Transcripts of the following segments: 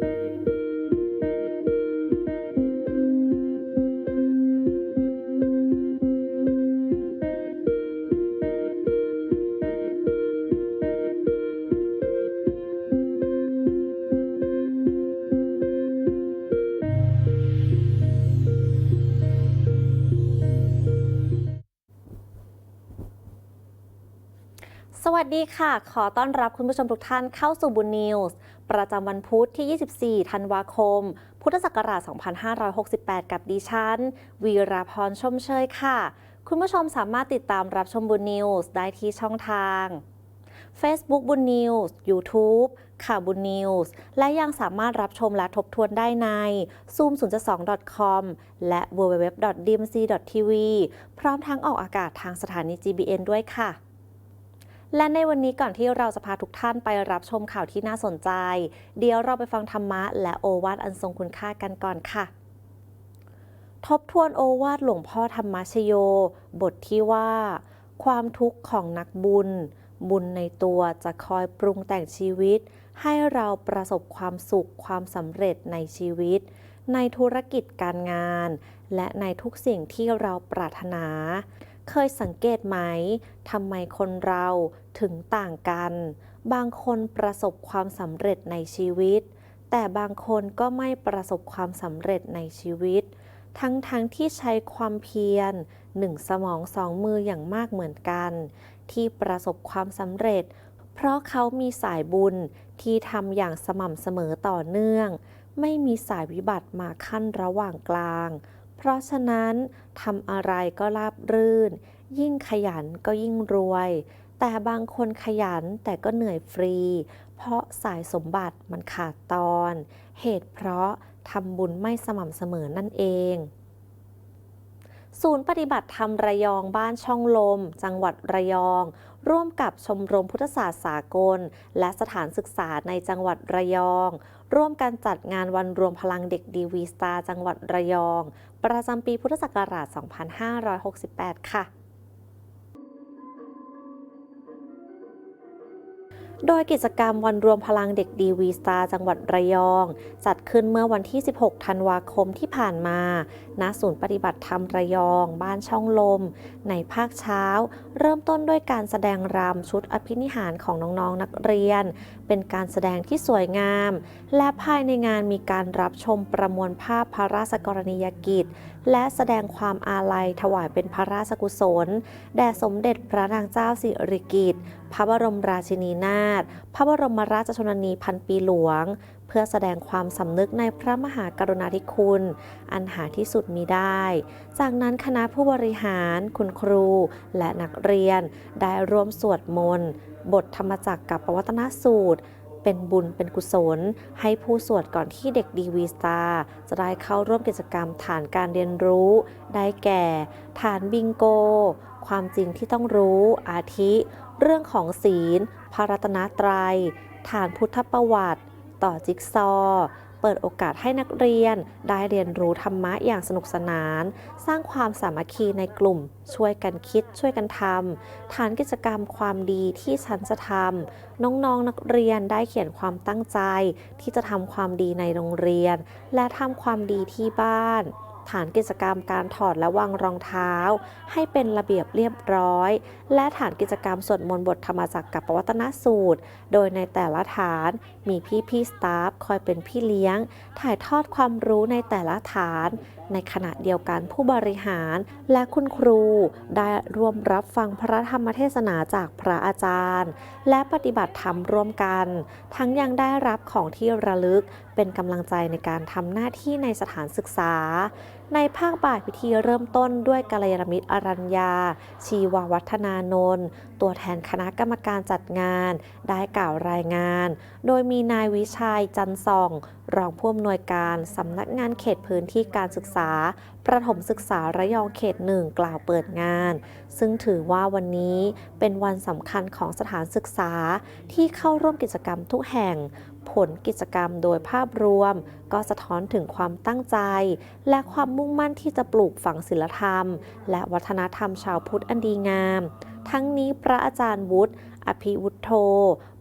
thank you ดีค่ะ ขอต้อนรับคุณผู้ชมทุกท่านเข้าสู่บุญนิวส์ประจำวันพุธที่ 24 ธันวาคม พุทธศักราช 2568 กับดิฉัน วีราพรชมเชยค่ะ คุณผู้ชมสามารถติดตามรับชมบุญนิวส์ได้ที่ช่องทาง Facebook บุญนิวส์ YouTube ข่าวบุญนิวส์ และยังสามารถรับชมและทบทวนได้ใน zoom 0 2 com และ www.dmc.tv พร้อมทั้งออกอากาศทางสถานี GBN ด้วยค่ะ และในวันนี้ก่อนที่เราจะพาทุกท่านไปรับชมข่าวที่น่าสนใจ เดี๋ยวเราไปฟังธรรมะและโอวาทอันทรงคุณค่ากันก่อนค่ะ ทบทวนโอวาทหลวงพ่อธรรมชโย บทที่ว่า ความทุกข์ของนักบุญ บุญในตัวจะคอยปรุงแต่งชีวิต ให้เราประสบความสุขความสำเร็จในชีวิต ในธุรกิจการงาน และในทุกสิ่งที่เราปรารถนา เคยสังเกตไหมทำไมคนเราถึงต่างกัน บางคนประสบความสำเร็จในชีวิต แต่บางคนก็ไม่ประสบความสำเร็จในชีวิต ทั้งๆทที่ใช้ความเพียรหนึ่งสมองสองมืออย่างมากเหมือนกัน ที่ประสบความสำเร็จ เพราะเขามีสายบุญที่ทำอย่างสม่ำเสมอต่อเนื่อง ไม่มีสายวิบัติมาขั้นระหว่างกลาง เพราะฉะนั้นทำอะไรก็ราบรื่น ยิ่งขยันก็ยิ่งรวย แต่บางคนขยันแต่ก็เหนื่อยฟรี เพราะสายสมบัติมันขาดตอน เหตุเพราะทำบุญไม่สม่ำเสมอนั่นเองศูนย์ปฏิบัติธรรมระยองบ้านช่องลม จังหวัดระยอง ร่วมกับชมรมพุทธศาสตร์สากล และสถานศึกษาในจังหวัดระยอง ร่วมกันจัดงานวันรวมพลังเด็กดีวีสตาร์จังหวัดระยอง ประจำปีพุทธศักราช 2568 ค่ะโดยกิจกรรมวันรวมพลังเด็กดีวีสตาร์จังหวัดระยอง จัดขึ้นเมื่อวันที่ 16 ธันวาคมที่ผ่านมา ณ ศูนย์ปฏิบัติธรรมระยอง บ้านช่องลม ในภาคเช้า เริ่มต้นด้วยการแสดงรำชุดอภินิหารของน้องๆนนักเรียน เป็นการแสดงที่สวยงาม และภายในงานมีการรับชมประมวลภาพพระราชกรณียกิจ และแสดงความอาลัยถวายเป็นพระราชกุศล แด่สมเด็จพระนางเจ้าสิริกิติ์พระบรมราชินีนาถพระบรมราชชนนีพันปีหลวง เพื่อแสดงความสำนึกในพระมหากรุณาธิคุณ อันหาที่สุดมีได้ จากนั้นคณะผู้บริหาร คุณครู และนักเรียนได้ร่วมสวดมนต์ บทธรรมจักรกับปวัตนสูตร เป็นบุญเป็นกุศล ให้ผู้สวดก่อนที่เด็กดีวีสตาร์จะได้เข้าร่วมกิจกรรมฐานการเรียนรู้ ได้แก่ ฐานบิงโก ความจริงที่ต้องรู้ อาทิ เรื่องของศีล พระรัตนตรัย ฐานพุทธประวัติ ต่อจิ๊กซอ เปิดโอกาสให้นักเรียน ได้เรียนรู้ธรรมะอย่างสนุกสนาน สร้างความสามัคคีในกลุ่ม ช่วยกันคิดช่วยกันทำฐานกิจกรรมความดีที่ฉันจะทำน้องๆนนักเรียนได้เขียนความตั้งใจ ที่จะทำความดีในโรงเรียน และทำความดีที่บ้านฐานกิจกรรมการถอดและวางรองเท้า ให้เป็นระเบียบเรียบร้อย และฐานกิจกรรมสวดมนต์บทธรรมจักรกับปวัตนสูตร โดยในแต่ละฐานมีพี่พี่สตาฟคอยเป็นพี่เลี้ยง ถ่ายทอดความรู้ในแต่ละฐาน ในขณะเดียวกันผู้บริหารและคุณครูได้ร่วมรับฟังพระธรรมเทศนาจากพระอาจารย์ และปฏิบัติธรรมร่วมกัน ทั้งยังได้รับของที่ระลึกเป็นกำลังใจในการทำหน้าที่ในสถานศึกษา ในภาคบ่ายพิธีเริ่มต้นด้วยกัลยาณมิตรอรัญญา ชีววัฒนานนท์ตัวแทนคณะกรรมการจัดงาน ได้กล่าวรายงาน โดยมีนายวิชัยจันทร์ส่อง รองผู้อำนวยการสำนักงานเขตพื้นที่การศึกษา ประถมศึกษาระยองเขตหนึ่งกล่าวเปิดงาน ซึ่งถือว่าวันนี้เป็นวันสำคัญของสถานศึกษาที่เข้าร่วมกิจกรรมทุกแห่ง ผลกิจกรรมโดยภาพรวม ก็สะท้อนถึงความตั้งใจ และความมุ่งมั่นที่จะปลูกฝังศิลธรรม และวัฒนธรรมชาวพุทธอันดีงาม ทั้งนี้พระอาจารย์วุฒิอภิวุฒโธ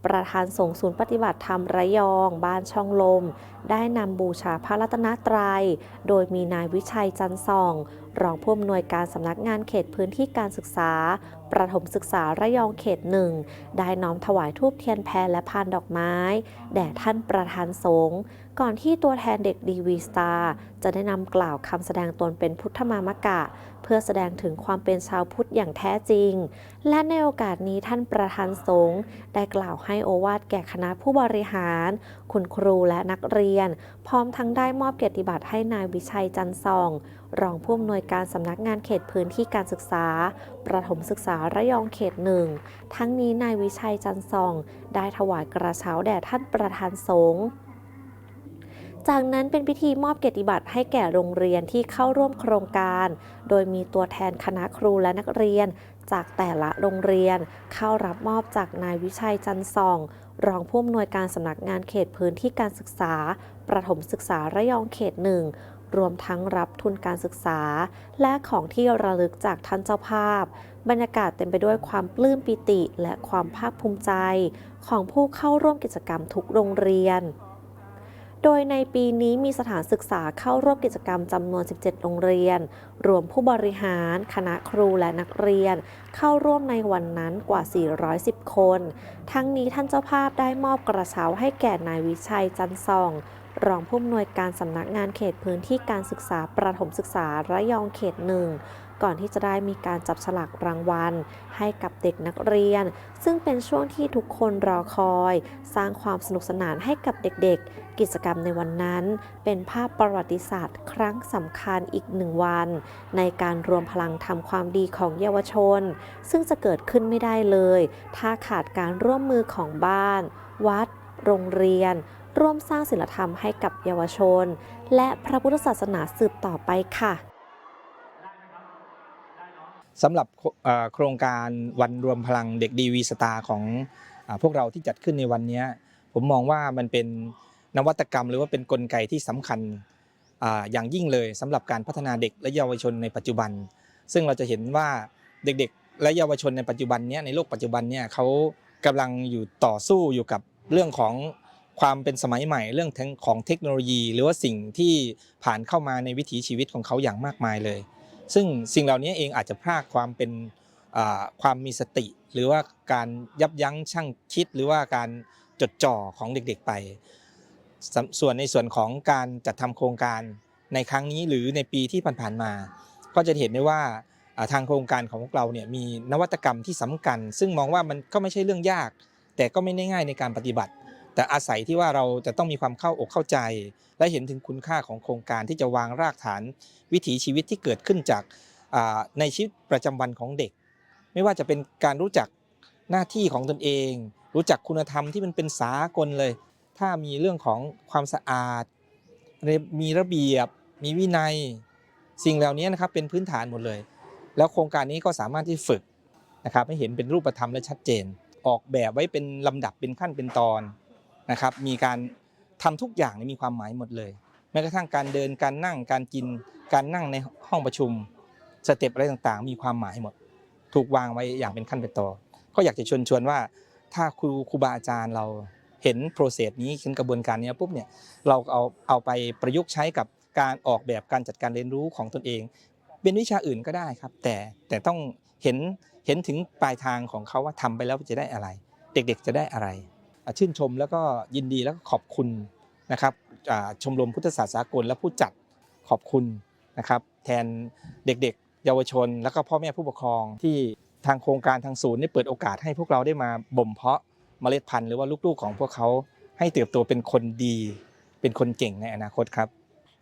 ประธานสงศูนย์ปฏิบัติธรรมระยอง บ้านช่องลมได้นำบูชาพระรัตนตรัย โดยมีนายวิชัยจันทร์ส่อง รองผู้อำนวยการสำนักงานเขตพื้นที่การศึกษา ประถมศึกษาระยองเขตหนึ่ง ได้น้อมถวายทูบเทียนแพรและพานดอกไม้ แด่ท่านประธานสงฆ์ ก่อนที่ตัวแทนเด็กดีวีสตาร์จะได้นำกล่าวคำแสดงตนเป็นพุทธมามกะ เพื่อแสดงถึงความเป็นชาวพุทธอย่างแท้จริง และในโอกาสนี้ท่านประธานสงฆ์ได้กล่าวให้โอวาทแก่คณะผู้บริหาร คุณครูและนักเรียนพร้อมทั้งได้มอบเกียรติบัตรให้นายวิชัยจันทร์ส่อง รองผู้อำนวยการสำนักงานเขตพื้นที่การศึกษา ประถมศึกษาระยองเขตหนึ่ง ทั้งนี้นายวิชัยจันทร์ส่อง ได้ถวายกระเช้าแด่ท่านประธานสงฆ์จากนั้นเป็นพิธีมอบเกียรติบัตรให้แก่โรงเรียนที่เข้าร่วมโครงการ โดยมีตัวแทนคณะครูและนักเรียน จากแต่ละโรงเรียน เข้ารับมอบจากนายวิชัยจันทร์ส่อง รองผู้อำนวยการสำนักงานเขตพื้นที่การศึกษา ประถมศึกษาระยองเขตหนึ่งรวมทั้งรับทุนการศึกษา และของที่ระลึกจากท่านเจ้าภาพ บรรยากาศเต็มไปด้วยความปลื้มปิติและความภาคภูมิใจ ของผู้เข้าร่วมกิจกรรมทุกโรงเรียน โดยในปีนี้มีสถานศึกษาเข้าร่วมกิจกรรมจำนวน 17 โรงเรียน รวมผู้บริหาร คณะครูและนักเรียน เข้าร่วมในวันนั้นกว่า 410 คน ทั้งนี้ท่านเจ้าภาพได้มอบกระเช้าให้แก่นายวิชัยจันทร์ส่องรองผู้อำนวยการสำนักงานเขตพื้นที่การศึกษาประถมศึกษาระยองเขตหนึ่ง ก่อนที่จะได้มีการจับฉลากรางวัล ให้กับเด็กนักเรียน ซึ่งเป็นช่วงที่ทุกคนรอคอย สร้างความสนุกสนานให้กับเด็กๆ กิจกรรมในวันนั้น เป็นภาพประวัติศาสตร์ ครั้งสำคัญอีกหนึ่งวัน ในการรวมพลังทำความดีของเยาวชน ซึ่งจะเกิดขึ้นไม่ได้เลย ถ้าขาดการร่วมมือของบ้าน วัด โรงเรียน ร่วมสร้างศิลธรรมให้กับเยาวชน และพระพุทธศาสนาสืบต่อไปค่ะ สำหรับโครงการวันรวมพลังเด็กดีวีสตาร์ของพวกเราที่จัดขึ้นในวันนี้ ผมมองว่ามันเป็นนวัตกรรมหรือว่าเป็นนกลไกที่สำคัญอย่างยิ่งเลยสำหรับการพัฒนาเด็กและเยาวชนในปัจจุบัน ซึ่งเราจะเห็นว่าเด็กๆ และเยาวชนในปัจจุบันนี้ในโลกปัจจุบันเนี่ยเขากำลังอยู่ต่อสู้อยู่กับเรื่องของความเป็นสมัยใหม่เรื่องของเทคโนโลยี หรือว่าสิ่งที่ผ่านเข้ามาในวิถีชีวิตของเขาอย่างมากมายเลย ซึ่งสิ่งเหล่านี้เองอาจจะพรากความเป็นความมีสติ หรือว่าการยับยั้งชั่งคิด หรือว่าการจดจ่อของเด็กๆไป ส่วนในส่วนของการจัดทำโครงการในครั้งนี้หรือในปีที่ผ่านๆมา ก็จะเห็นได้ว่าทางโครงการของพวกเราเนี่ยมีนวัตกรรมที่สำคัญ ซึ่งมองว่ามันก็ไม่ใช่เรื่องยาก แต่ก็ไม่ได้ง่ายในการปฏิบัติ แต่อาศัยที่ว่าเราจะต้องมีความเข้าอกเข้าใจ และเห็นถึงคุณค่าของโครงการที่จะวางรากฐาน วิถีชีวิตที่เกิดขึ้นจากในชีวิตประจำวันของเด็ก ไม่ว่าจะเป็นการรู้จักหน้าที่ของตนเอง รู้จักคุณธรรมที่มันเป็นสากลเลย ถ้ามีเรื่องของความสะอาด มีระเบียบ มีวินัย สิ่งเหล่านี้นะครับเป็นพื้นฐานหมดเลย แล้วโครงการนี้ก็สามารถที่ฝึกนะครับให้เห็นเป็นรูปธรรมและชัดเจน ออกแบบไว้เป็นลำดับเป็นขั้นเป็นตอน นะครับมีการทำทุกอย่างมีความหมายหมดเลย แม้กระทั่งการเดินการนั่งการกินการนั่งในห้องประชุมสเต็ปอะไรต่างๆ มีความหมายหมด ถูกวางไว้อย่างเป็นขั้นเป็นตอนก็อยากจะชวนชวนว่า ถ้าครูครูบาอาจารย์เราเห็นโปรเซสนี้เห็นกระบวนการนี้ปุ๊บเนี่ยเราเอาเอาไปประยุกต์ใช้กับการออกแบบการจัดการเรียนรู้ของตนเอง เป็นวิชาอื่นก็ได้ครับ แต่แต่ต้องเห็นเห็นถึงปลายทางของเขาว่าทำไปแล้วจะได้อะไร เด็กๆจะได้อะไร ชื่นชมแล้วก็ยินดีแล้วก็ขอบคุณนะครับชมรมพุทธศาสตร์สากลและผู้จัดขอบคุณนะครับแทนเด็กๆ เยาวชน แล้วก็พ่อแม่ผู้ปกครองที่ทางโครงการทางศูนย์ได้เปิดโอกาสให้พวกเราได้มาบ่มเพาะเมล็ดพันธุ์หรือว่าลูกๆของพวกเขาให้เติบโตเป็นคนดี เป็นคนเก่งในอนาคตครับ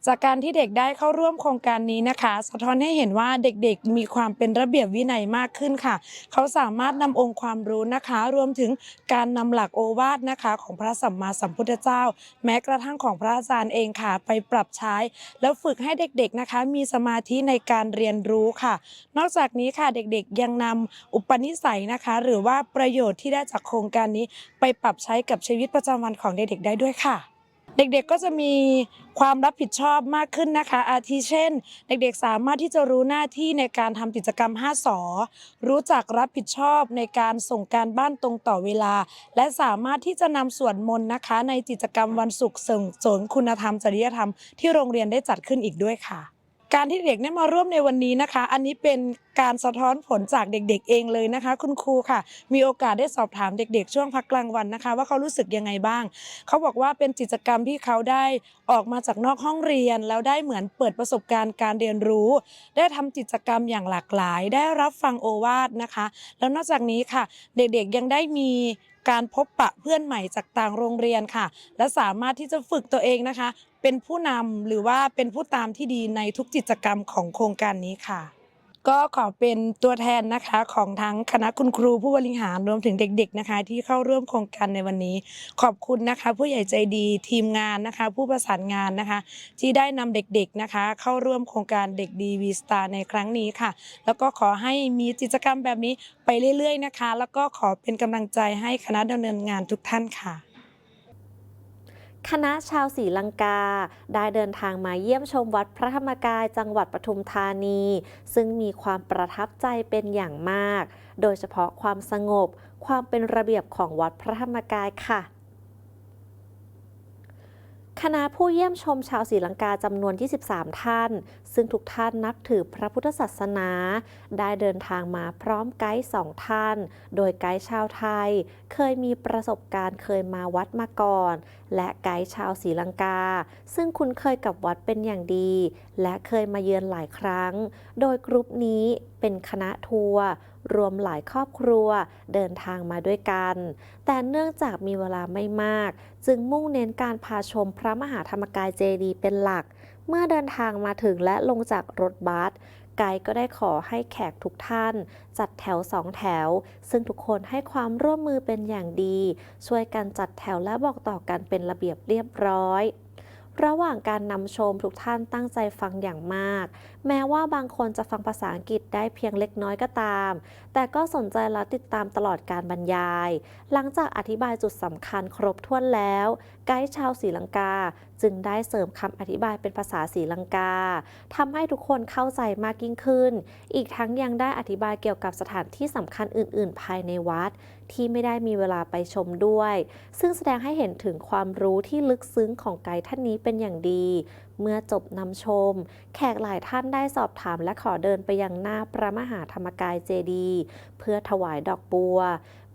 จากการที่เด็กได้เข้าร่วมโครงการนี้นะคะ สะท้อนให้เห็นว่าเด็กๆ มีความเป็นระเบียบวินัยมากขึ้นค่ะ เขาสามารถนำองค์ความรู้นะคะ รวมถึงการนำหลักโอวาทนะคะ ของพระสัมมาสัมพุทธเจ้า แม้กระทั่งของพระอาจารย์เองค่ะ ไปปรับใช้ แล้วฝึกให้เด็กๆนะคะ มีสมาธิในการเรียนรู้ค่ะ นอกจากนี้ค่ะเด็กๆ ยังนำอุปนิสัยนะคะ หรือว่าประโยชน์ที่ได้จากโครงการนี้ ไปปรับใช้กับชีวิตประจำวันของเด็กๆได้ด้วยค่ะ เด็กๆก็จะมีความรับผิดชอบมากขึ้นนะคะ อาทิเช่น เด็กๆสามารถที่จะรู้หน้าที่ในการทำกิจกรรม 5สอรู้จักรับผิดชอบในการส่งการบ้านตรงต่อเวลา และสามารถที่จะนำสวดมนต์นะคะ ในกิจกรรมวันศุกร์ส่งเสริมคุณธรรมจริยธรรมที่โรงเรียนได้จัดขึ้นอีกด้วยค่ะ การที่เด็กได้มาร่วมในวันนี้นะคะ อันนี้เป็นการสะท้อนผลจากเด็กๆ เองเลยนะคะ คุณครูค่ะ มีโอกาสได้สอบถามเด็กๆ ช่วงพักกลางวันนะคะ ว่าเขารู้สึกยังไงบ้าง เขาบอกว่าเป็นกิจกรรมที่เขาได้ออกมาจากนอกห้องเรียน แล้วได้เหมือนเปิดประสบการณ์การเรียนรู้ ได้ทำกิจกรรมอย่างหลากหลาย ได้รับฟังโอวาทนะคะ แล้วนอกจากนี้ค่ะ เด็กๆยังได้มีการพบปะเพื่อนใหม่จากต่างโรงเรียนค่ะ และสามารถที่จะฝึกตัวเองนะคะ เป็นผู้นำหรือว่าเป็นผู้ตามที่ดีในทุกกิจกรรมของโครงการนี้ค่ะ ก็ขอเป็นตัวแทนนะคะของทั้งคณะคุณครูผู้บริหารรวมถึงเด็ก ๆนะคะ ที่เข้าร่วมโครงการในวันนี้ ขอบคุณนะคะ ผู้ใหญ่ใจดีทีมงานนะคะ ผู้ประสานงานนะคะ ที่ได้นำเด็กๆนะคะ เข้าร่วมโครงการเด็กดีวีสตาร์ในครั้งนี้ค่ะ แล้วก็ขอให้มีกิจกรรมแบบนี้ไปเรื่อยๆนะคะ แล้วก็ขอเป็นกำลังใจให้คณะดำเนินงานทุกท่านค่ะ คณะชาวศรีลังกา ได้เดินทางมาเยี่ยมชมวัดพระธรรมกายจังหวัดปทุมธานี ซึ่งมีความประทับใจเป็นอย่างมาก โดยเฉพาะความสงบ ความเป็นระเบียบของวัดพระธรรมกายค่ะ คณะผู้เยี่ยมชมชาวศรีลังกาจำนวน 23 ท่าน ซึ่งทุกท่านนับถือพระพุทธศาสนา ได้เดินทางมาพร้อมไกด์สองท่าน โดยไกด์ชาวไทย เคยมีประสบการณ์เคยมาวัดมาก่อน และไกด์ชาวศรีลังกา ซึ่งคุ้นเคยกับวัดเป็นอย่างดี และเคยมาเยือนหลายครั้ง โดยกรุ๊ปนี้เป็นคณะทัวร์ รวมหลายครอบครัวเดินทางมาด้วยกัน แต่เนื่องจากมีเวลาไม่มาก จึงมุ่งเน้นการพาชมพระมหาธรรมกายเจดีย์เป็นหลัก เมื่อเดินทางมาถึงและลงจากรถบัสไกด์ก็ได้ขอให้แขกทุกท่าน จัดแถวสองแถว ซึ่งทุกคนให้ความร่วมมือเป็นอย่างดี ช่วยกันจัดแถวและบอกต่อกันเป็นระเบียบเรียบร้อย ระหว่างการนำชมทุกท่านตั้งใจฟังอย่างมากแม้ว่าบางคนจะฟังภาษาอังกฤษได้เพียงเล็กน้อยก็ตาม แต่ก็สนใจและติดตามตลอดการบรรยาย หลังจากอธิบายจุดสำคัญครบถ้วนแล้ว ไกด์ชาวศรีลังกา จึงได้เสริมคำอธิบายเป็นภาษาศรีลังกาทำให้ทุกคนเข้าใจมากยิ่งขึ้น อีกทั้งยังได้อธิบายเกี่ยวกับสถานที่สำคัญอื่น ๆ ภายในวัด ที่ไม่ได้มีเวลาไปชมด้วย ซึ่งแสดงให้เห็นถึงความรู้ที่ลึกซึ้งของไกด์ท่านนี้เป็นอย่างดี เมื่อจบนำชม แขกหลายท่านได้สอบถามและขอเดินไปยังหน้าพระมหาธรรมกายเจดีเพื่อถวายดอกบัว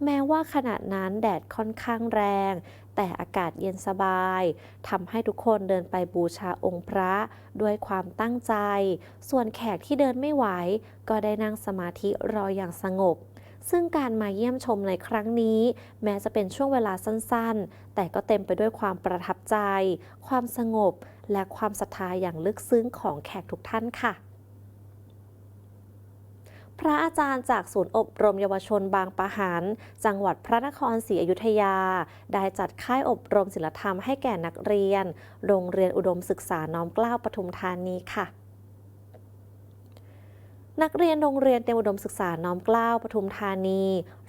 แม้ว่าขณะนั้นแดดค่อนข้างแรง แต่อากาศเย็นสบายทำให้ทุกคนเดินไปบูชาองค์พระด้วยความตั้งใจ ส่วนแขกที่เดินไม่ไหว ก็ได้นั่งสมาธิรออย่างสงบ ซึ่งการมาเยี่ยมชมในครั้งนี้ แม้จะเป็นช่วงเวลาสั้นๆ แต่ก็เต็มไปด้วยความประทับใจ ความสงบ และความศรัทธาอย่างลึกซึ้งของแขกทุกท่านค่ะพระอาจารย์จากศูนย์อบรมเยาวชนบางปะหันจังหวัดพระนครศรีอยุธยา ได้จัดค่ายอบรมศิลธรรมให้แก่นักเรียน โรงเรียนอุดมศึกษาน้อมเกล้าปทุมธานีค่ะ นักเรียนโรงเรียนเตรียมอุดมศึกษาน้อมเกล้าปทุมธานี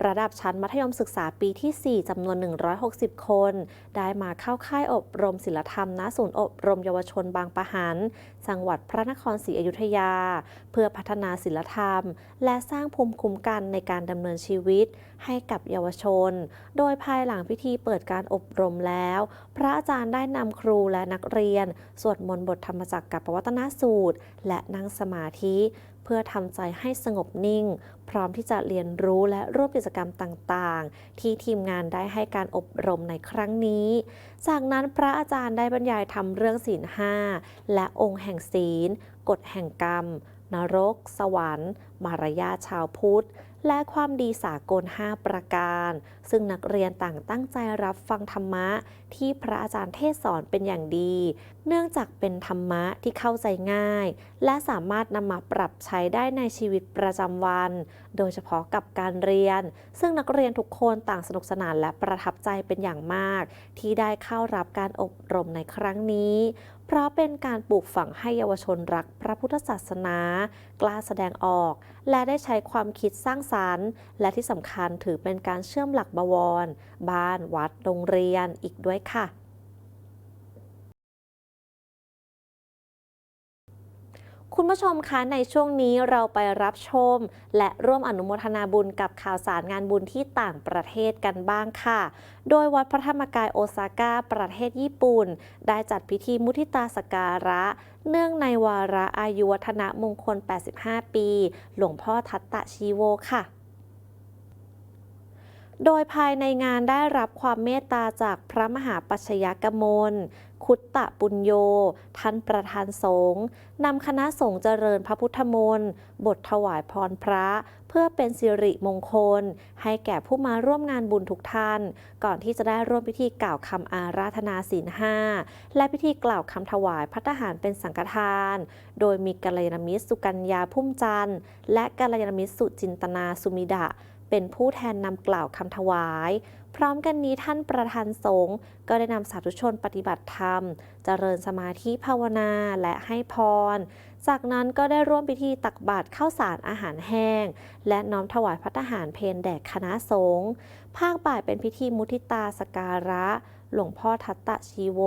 ระดับชั้นมัธยมศึกษาปีที่ 4 จำนวน 160 คน ได้มาเข้าค่ายอบรมศิลธรรมณศูนย์อบรมเยาวชนบางปะหัน จังหวัดพระนครศรีอยุธยา เพื่อพัฒนาศิลธรรม และสร้างภูมิคุ้มกันในการดำเนินชีวิต ให้กับเยาวชน โดยภายหลังพิธีเปิดการอบรมแล้ว พระอาจารย์ได้นำครูและนักเรียน สวดมนต์บทธรรมจักรกับปวัตนสูตร และนั่งสมาธิ เพื่อทำใจให้สงบนิ่ง พร้อมที่จะเรียนรู้และร่วมกิจกรรมต่างๆ ที่ทีมงานได้ให้การอบรมในครั้งนี้ จากนั้นพระอาจารย์ได้บรรยายทำเรื่องศีลห้าและองค์แห่งศีล กฎแห่งกรรม นรก สวรรค์ มารยาชาวพุทธ และความดีสากล 5 ประการ ซึ่งนักเรียนต่างตั้งใจรับฟังธรรมะ ที่พระอาจารย์เทศสอนเป็นอย่างดี เนื่องจากเป็นธรรมะที่เข้าใจง่าย และสามารถนำมาปรับใช้ได้ในชีวิตประจำวัน โดยเฉพาะกับการเรียน ซึ่งนักเรียนทุกคนต่างสนุกสนานและประทับใจเป็นอย่างมาก ที่ได้เข้ารับการอบรมในครั้งนี้ เพราะเป็นการปลูกฝังให้เยาวชนรักพระพุทธศาสนา กล้าแสดงออก และได้ใช้ความคิดสร้างสรรค์ และที่สำคัญถือเป็นการเชื่อมหลักบวร บ้านวัด โรงเรียนอีกด้วยค่ะ คุณผู้ชมคะในช่วงนี้เราไปรับชม และร่วมอนุโมทนาบุญกับข่าวสารงานบุญที่ต่างประเทศกันบ้างค่ะ โดยวัดพระธรรมกายโอซาก้าประเทศญี่ปุ่น ได้จัดพิธีมุทิตาสการะ เนื่องในวาระอายุวัฒนะมงคล 85 ปี หลวงพ่อทัตตะชีโวค่ะ โดยภายในงานได้รับความเมตตาจากพระมหาปัชญกมล คุตตะปุญโย ท่านประธานสงฆ์นำคณะสงฆ์เจริญพระพุทธมนต์บทถวายพรพระ เพื่อเป็นสิริมงคล ให้แก่ผู้มาร่วมงานบุญทุกท่าน ก่อนที่จะได้ร่วมพิธีกล่าวคำอาราธนาศีลห้าและพิธีกล่าวคำถวายพัฒหารเป็นสังฆทาน โดยมีกัลยาณมิตรสุกัญญาพุ่มจันทร์และกัลยาณมิตรสุจินตนาสุมิดะ เป็นผู้แทนนำกล่าวคำถวาย พร้อมกันนี้ท่านประธานสงฆ์ก็ได้นำสาธุชนปฏิบัติธรรม เจริญสมาธิภาวนาและให้พร จากนั้นก็ได้ร่วมพิธีตักบาตรข้าวสารอาหารแห้ง และน้อมถวายพัฒหารเพนแด่คณะสงฆ์ภาคบ่ายเป็นพิธีมุทิตาสการะ หลวงพ่อทัตตะชีโว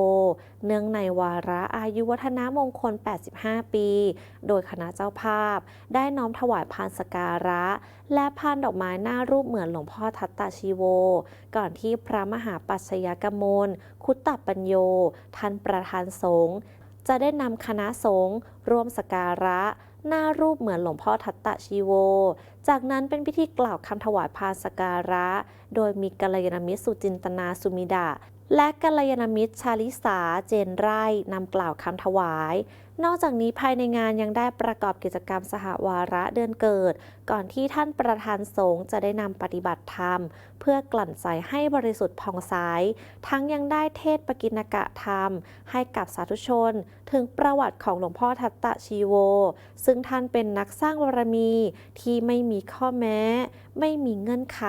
เนื่องในวาระอายุวัฒนมงคล 85 ปี โดยคณะเจ้าภาพ ได้น้อมถวายพานสการะ และพานดอกไม้หน้ารูปเหมือนหลวงพ่อทัตตาชีโว ก่อนที่พระมหาปัชญกมล คุตตปัญโย ท่านประธานสงฆ์จะได้นำคณะสงฆ์ร่วมสการะหน้ารูปเหมือนหลวงพ่อทัตตะชีโว จากนั้นเป็นพิธีกล่าวคำถวายพานสการะ โดยมีกัลยาณมิตรสุจินตนาสุมิดา และกัลยาณมิตรชาลิสาเจนไร่นำกล่าวคำถวาย นอกจากนี้ภายในงานยังได้ประกอบกิจกรรมสหวาระเดือนเกิด ก่อนที่ท่านประธานสงฆ์จะได้นำปฏิบัติธรรม เพื่อกลั่นใจให้บริสุทธิ์ผ่องใส ทั้งยังได้เทศปกิณกะธรรม ให้กับสาธุชน ถึงประวัติของหลวงพ่อทัตตะชีโว ซึ่งท่านเป็นนักสร้างบารมีที่ไม่มีข้อแม้ ไม่มีเงื่อนไข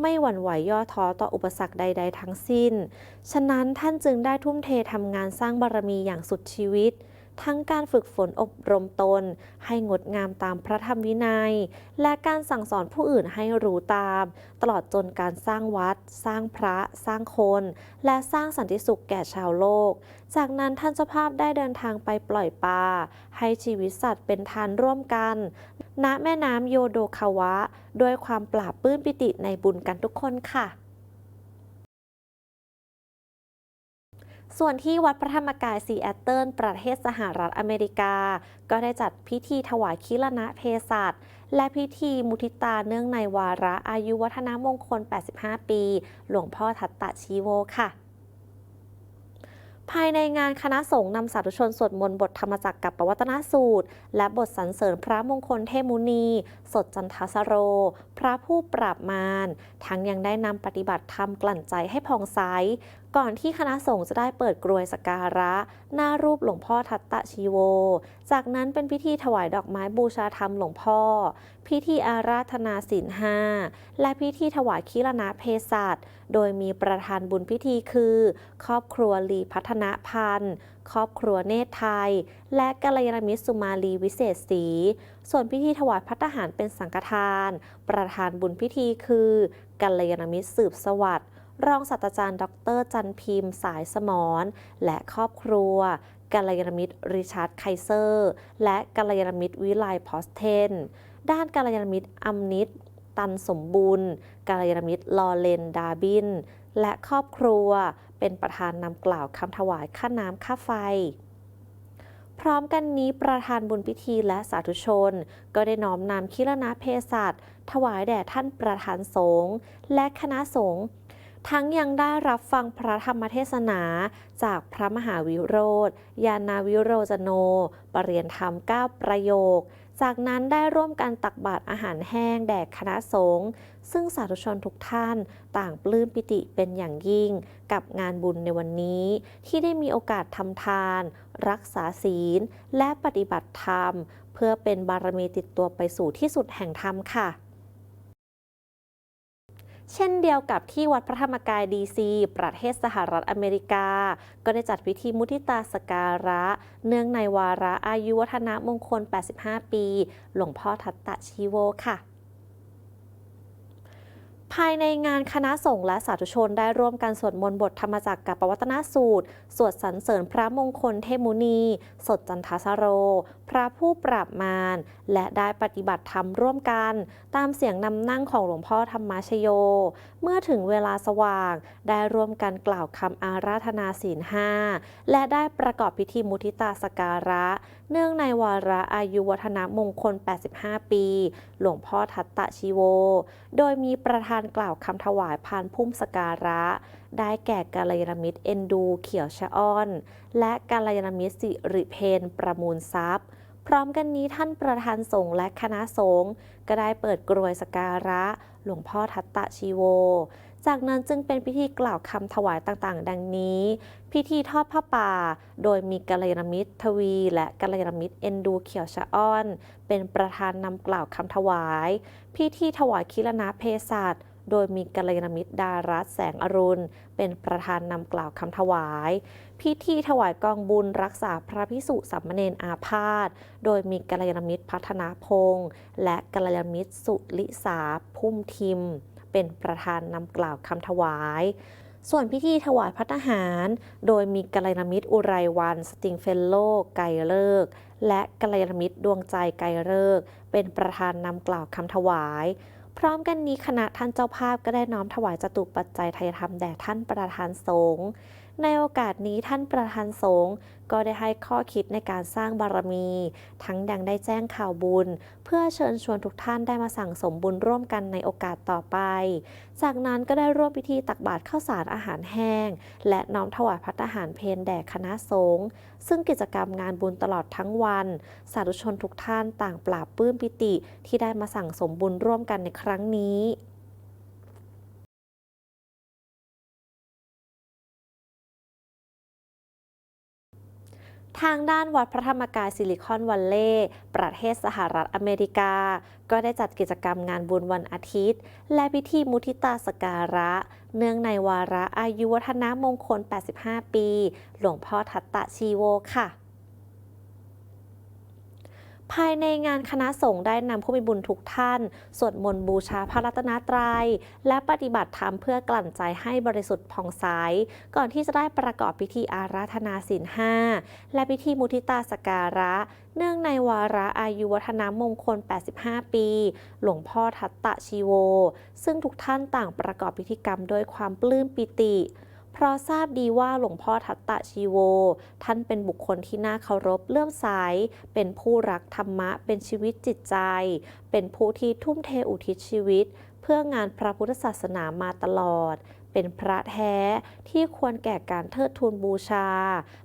ไม่หวั่นไหวย่อท้อต่ออุปสรรคใด ๆ ทั้งสิ้น ฉะนั้นท่านจึงได้ทุ่มเททำงานสร้างบารมีอย่างสุดชีวิต ทั้งการฝึกฝนอบรมตน ให้งดงามตามพระธรรมวินัย และการสั่งสอนผู้อื่นให้รู้ตาม ตลอดจนการสร้างวัด สร้างพระ สร้างคน และสร้างสันติสุขแก่ชาวโลก จากนั้นท่านเจ้าภาพได้เดินทางไปปล่อยปลาให้ชีวิตสัตว์เป็นทานร่วมกัน ณแม่น้ำโยโดคาวะ ด้วยความปราบปื้มปิติในบุญกันทุกคนค่ะ ส่วนที่วัดพระธรรมกายซีแอตเทิลประเทศสหรัฐอเมริกา ก็ได้จัดพิธีถวายคิรณะเพศัตและพิธีมุทิตาเนื่องในวาระอายุวัฒนมงคล 85 ปี หลวงพ่อทัตตะชีโวค่ะภายในงานคณะสงฆ์นำสาธุชนสวดมนต์บทธรรมจักรกับปวัตนสูตร และบทสรรเสริญพระมงคลเทมุนี สดจันทสโร พระผู้ปราบมารทั้งยังได้นำปฏิบัติธรรมกลั่นใจให้ผ่องใส ก่อนที่คณะสงฆ์จะได้เปิดกรวยสกการะ หน้ารูปหลวงพ่อทัตตะชีโว จากนั้นเป็นพิธีถวายดอกไม้บูชาธรรมหลวงพ่อ พิธีอาราธนาศีลห้าและพิธีถวายคิรณะเพศัตโดยมีประธานบุญพิธีคือ ครอบครัวลีพัฒนพันธ์ ครอบครัวเนตรไทย และกัลยาณมิตรสุมาลีวิเศษศรีส่วนพิธีถวายพัฒหารเป็นสังฆทาน ประธานบุญพิธีคือกัลยาณมิตรสืบสวัสดิ์ รองศาสตราจารย์ ดร จันพิมพ์ สายสมรและครอบครัวกัลยาณมิตรริชาร์ดไคเซอร์ และกัลยาณมิตรวิไลพอสเทน ด้านกัลยาณมิตรอัมนิตตันสมบุญกัลยาณมิตรลอเลนดาบิน และครอบครัวเป็นประธานนำกล่าวคำถวายค่าน้ำค่าไฟ พร้อมกันนี้ประธานบุญพิธีและสาธุชน ก็ได้น้อมนำคิรณะเพศัตถวายแด่ท่านประธานสงฆ์และคณะสงฆ์ ทั้งยังได้รับฟังพระธรรมเทศนาจากพระมหาวิโรธยานาวิโรจโน ปรริยนธรรม 9 ประโยค จากนั้นได้ร่วมกันตักบาตรอาหารแห้งแด่คณะสงฆ์ซึ่งสาธุชนทุกท่านต่างปลื้มปิติเป็นอย่างยิ่ง กับงานบุญในวันนี้ ที่ได้มีโอกาสทำทาน รักษาศีล และปฏิบัติธรรม เพื่อเป็นบารมีติดตัวไปสู่ที่สุดแห่งธรรมค่ะ เช่นเดียวกับที่วัดพระธรรมกายดีซี ประเทศสหรัฐอเมริกา ก็ได้จัดพิธีมุทิตาสการะ เนื่องในวาระอายุวัฒนมงคล 85 ปี หลวงพ่อทัตตะชีโวค่ะภายในงานคณะสงฆ์และสาธุชนได้ร่วมกันสวดมนต์บทธรรมจักรกับปวัตนสูตร สวดสรรเสริญพระมงคลเทมุนี สดจันทสโร พระผู้ปราบมาร และได้ปฏิบัติธรรมร่วมกัน ตามเสียงนำนั่งของหลวงพ่อธรรมชโย เมื่อถึงเวลาสว่าง ได้ร่วมกันกล่าวคำอาราธนาศีลห้าและได้ประกอบพิธีมุทิตาสการะ เนื่องในวาระอายุวัฒนมงคล 85 ปี หลวงพ่อทัตตะชีโว โดยมีประธานกล่าวคำถวายพานพุ่มสการะ ได้แก่กาลยานมิตรเอนดูเขียวชะอ้อน และกาลยานมิตรสิริเพนประมูลทรัพย์ พร้อมกันนี้ท่านประธานสงฆ์และคณะสงฆ์ก็ได้เปิดกรวยสการะ หลวงพ่อทัตตะชีโว จากนั้นจึงเป็นพิธีกล่าวคำถวายต่างๆ ดังนี้ พิธีทอดผ้าป่า โดยมีกัลยาณมิตรทวี และกัลยาณมิตรเอ็นดูเขียวชะอ้อน เป็นประธานนำกล่าวคำถวาย พิธีถวายคิรณะเพศัตโดยมีกัลยาณมิตรดารัตแสงอรุณ เป็นประธานนำกล่าวคำถวาย พิธีถวายกองบุญรักษาพระพิสุสามเณรอาพาธ โดยมีกัลยาณมิตรพัฒนาพงษ์และกัลยาณมิตรสุลิสาพุ่มทิม เป็นประธานนำกล่าวคำถวายส่วนพิธีถวายพัฒหาร โดยมีกัลยาณมิตรอุไรวัน สติงเฟลโล ไกรเลิก และกัลยาณมิตรดวงใจไกรเลิก เป็นประธานนำกล่าวคำถวาย พร้อมกันนี้คณะท่านเจ้าภาพก็ได้น้อมถวายจตุปัจจัยไทยธรรมแด่ท่านประธานสงฆ์ ในโอกาสนี้ท่านประธานสงฆ์ก็ได้ให้ข้อคิดในการสร้างบารมี ทั้งดังได้แจ้งข่าวบุญ เพื่อเชิญชวนทุกท่านได้มาสั่งสมบุญร่วมกันในโอกาสต่อไป จากนั้นก็ได้ร่วมพิธีตักบาตรข้าวสารอาหารแห้ง และน้อมถวายพัตตาหารเพนแด่คณะสงฆ์ซึ่งกิจกรรมงานบุญตลอดทั้งวัน สาธุชนทุกท่านต่างปราบปลื้มปิติที่ได้มาสั่งสมบุญร่วมกันในครั้งนี้ ทางด้านวัดพระธรรมกายซิลิคอนวัลเลย์ประเทศสหรัฐอเมริกา ก็ได้จัดกิจกรรมงานบุญวันอาทิตย์ และพิธีมุทิตาสการะ เนื่องในวาระอายุวัฒนมงคล 85 ปี หลวงพ่อทัตตะชีโวค่ะ ภายในงานคณะสงฆ์ได้นำผู้มีบุญทุกท่าน สวดมนต์บูชาพระรัตนตรัย และปฏิบัติธรรมเพื่อกลั่นใจให้บริสุทธิ์ผ่องใส ก่อนที่จะได้ประกอบพิธีอาราธนาศีลห้าและพิธีมุทิตาสการะ เนื่องในวาระอายุวัฒนมงคล 85 ปี หลวงพ่อทัตตะชีโว ซึ่งทุกท่านต่างประกอบพิธีกรรมด้วยความปลื้มปิติ เพราะทราบดีว่าหลวงพ่อทัตตะชีโว ท่านเป็นบุคคลที่น่าเคารพเลื่อมใสเป็นผู้รักธรรมะเป็นชีวิตจิตใจ เป็นผู้ที่ทุ่มเทอุทิศชีวิต เพื่องานพระพุทธศาสนามาตลอด เป็นพระแท้ที่ควรแก่การเทิดทูนบูชา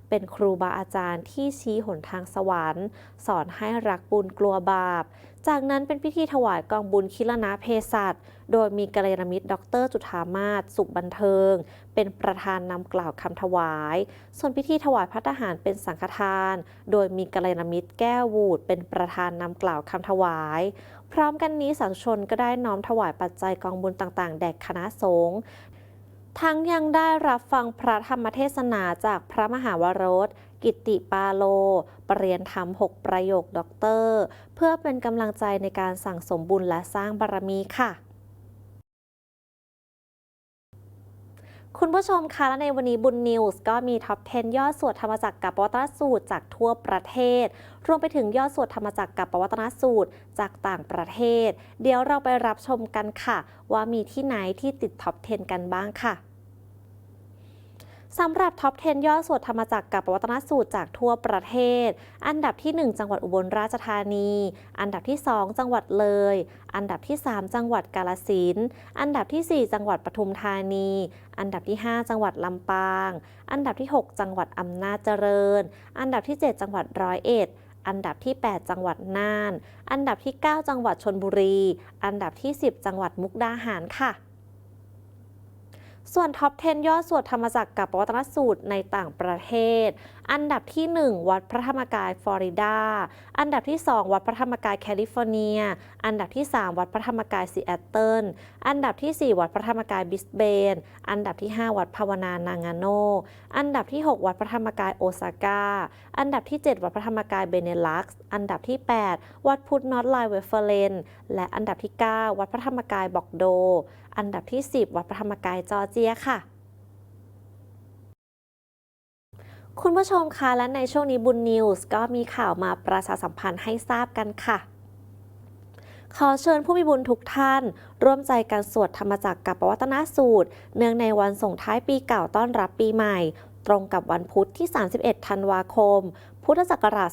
เป็นครูบาอาจารย์ที่ชี้หนทางสวรรค์ สอนให้รักบุญกลัวบาป จากนั้นเป็นพิธีถวายกองบุญคิรณะเพศัต โดยมีกัลยาณมิตร ดร จุธามาศสุขบันเทิง เป็นประธานนำกล่าวคำถวาย ส่วนพิธีถวายพระทหารเป็นสังฆทาน โดยมีกัลยาณมิตรแก้ววูดเป็นประธานนำกล่าวคำถวาย พร้อมกันนี้สาธุชนก็ได้น้อมถวายปัจจัยกองบุญต่างๆ แด่คณะสงฆ์ทั้งยังได้รับฟังพระธรรมเทศนาจากพระมหาวรส กิติปาโล ปรริยนธรรม 6 ประโยคด็อกเตอร์ เพื่อเป็นกำลังใจในการสั่งสมบุญและสร้างบารมีค่ะ คุณผู้ชมคะและในวันนี้บุญนิวส์ก็มีท็อป 10 ยอดสวดธรรมจักรกับปวัตนสูตรจากทั่วประเทศ รวมไปถึงยอดสวดธรรมจักรกับปวัตนสูตรจากต่างประเทศ เดี๋ยวเราไปรับชมกันค่ะ ว่ามีที่ไหนที่ติดท็อป 10 กันบ้างค่ะ สำหรับท็อป 10ยอดสวดธรรมจักรกับปวัตนสูตรจากทั่วประเทศ อันดับที่ 1 จังหวัดอุบลราชธานี อันดับที่ 2 จังหวัดเลย อันดับที่ 3 จังหวัดกาลสินอันดับที่ 4 จังหวัดปทุมธานี อันดับที่ 5 จังหวัดลำปาง อันดับที่ 6 จังหวัดอำนาจเจริญ อันดับที่ 7 จังหวัดร้อยเอ็ดอันดับที่ 8 จังหวัดน่าน อันดับที่ 9 จังหวัดชนบุรี อันดับที่ 10 จังหวัดมุกดาหารค่ะ ส่วนท็อป 10 ยอดสวดธรรมจักรกับปวัตนสูตรในต่างประเทศ อันดับที่ 1 วัดพระธรรมกายฟลอริดา อันดับที่ 2 วัดพระธรรมกายแคลิฟอร์เนีย อันดับที่ 3 วัดพระธรรมกายซีแอตเทิล อันดับที่ 4 วัดพระธรรมกายบิสเบน อันดับที่ 5 วัดภาวนานางาโน อันดับที่ 6 วัดพระธรรมกายโอซาก้า อันดับที่ 7 วัดพระธรรมกายเบเนลักซ์ อันดับที่ 8 วัดพุทธนอตไลเวเฟอร์เลน และอันดับที่ 9 วัดพระธรรมกายบอกโด อันดับที่ 10 วัดพระธรรมกายจอร์เจียค่ะคุณผู้ชมคะและในช่วงนี้บุญนิวส์ก็มีข่าวมาประชาสัมพันธ์ให้ทราบกันค่ะ ขอเชิญผู้มีบุญทุกท่าน ร่วมใจกันสวดธรรมจักรกับปวัตนสูตร เนื่องในวันส่งท้ายปีเก่าต้อนรับปีใหม่ ตรงกับวันพุธที่ 31 ธันวาคม พุทธศักราช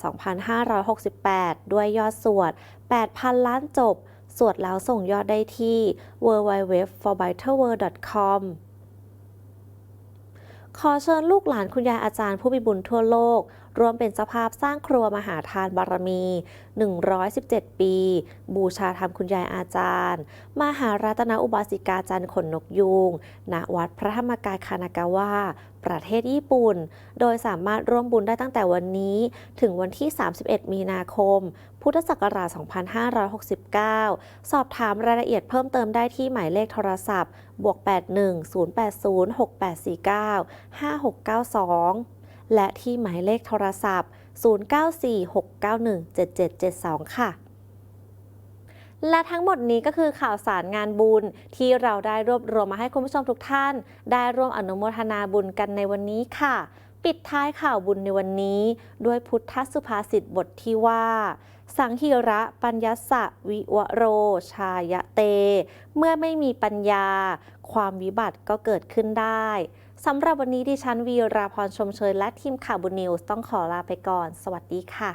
2568 ด้วยยอดสวด 8,000 ล้านจบ สวดแล้วส่งยอดได้ที่ w w w f o r b i t e r w o r l d c o m ขอเชิญลูกหลานคุณยายอาจารย์ผู้มีบุญทั่วโลกรวมเป็นเจ้าภาพสร้างครัวมหาทานบารมี 117 ปี บูชาธรรมคุณยายอาจารย์ มหารัตนอุบาสิกาจันทร์ขนนกยูงณวัดพระธรรมกายคานากาวะประเทศญี่ปุ่น โดยสามารถร่วมบุญได้ตั้งแต่วันนี้ ถึงวันที่ 31 มีนาคม พุทธศักราช 2569 สอบถามรายละเอียดเพิ่มเติมได้ที่หมายเลขโทรศัพท์ บวก 81 080 6849 5692 และที่หมายเลขโทรศัพท์ 094 691 7772 ค่ะและทั้งหมดนี้ก็คือข่าวสารงานบุญที่เราได้รวบรวมมาให้คุณผู้ชมทุกท่าน ได้ร่วมอนุโมทนาบุญกันในวันนี้ค่ะ ปิดท้ายข่าวบุญในวันนี้ ด้วยพุทธสุภาษิตบทที่ว่า สังฮิระปัญญสะวิวโร ชายะเต เมื่อไม่มีปัญญา ความวิบัติก็เกิดขึ้นได้สำหรับวันนี้ดิฉันวีราพรชมเชยและทีมข่าวบุญนิวส์ต้องขอลาไปก่อน สวัสดีค่ะ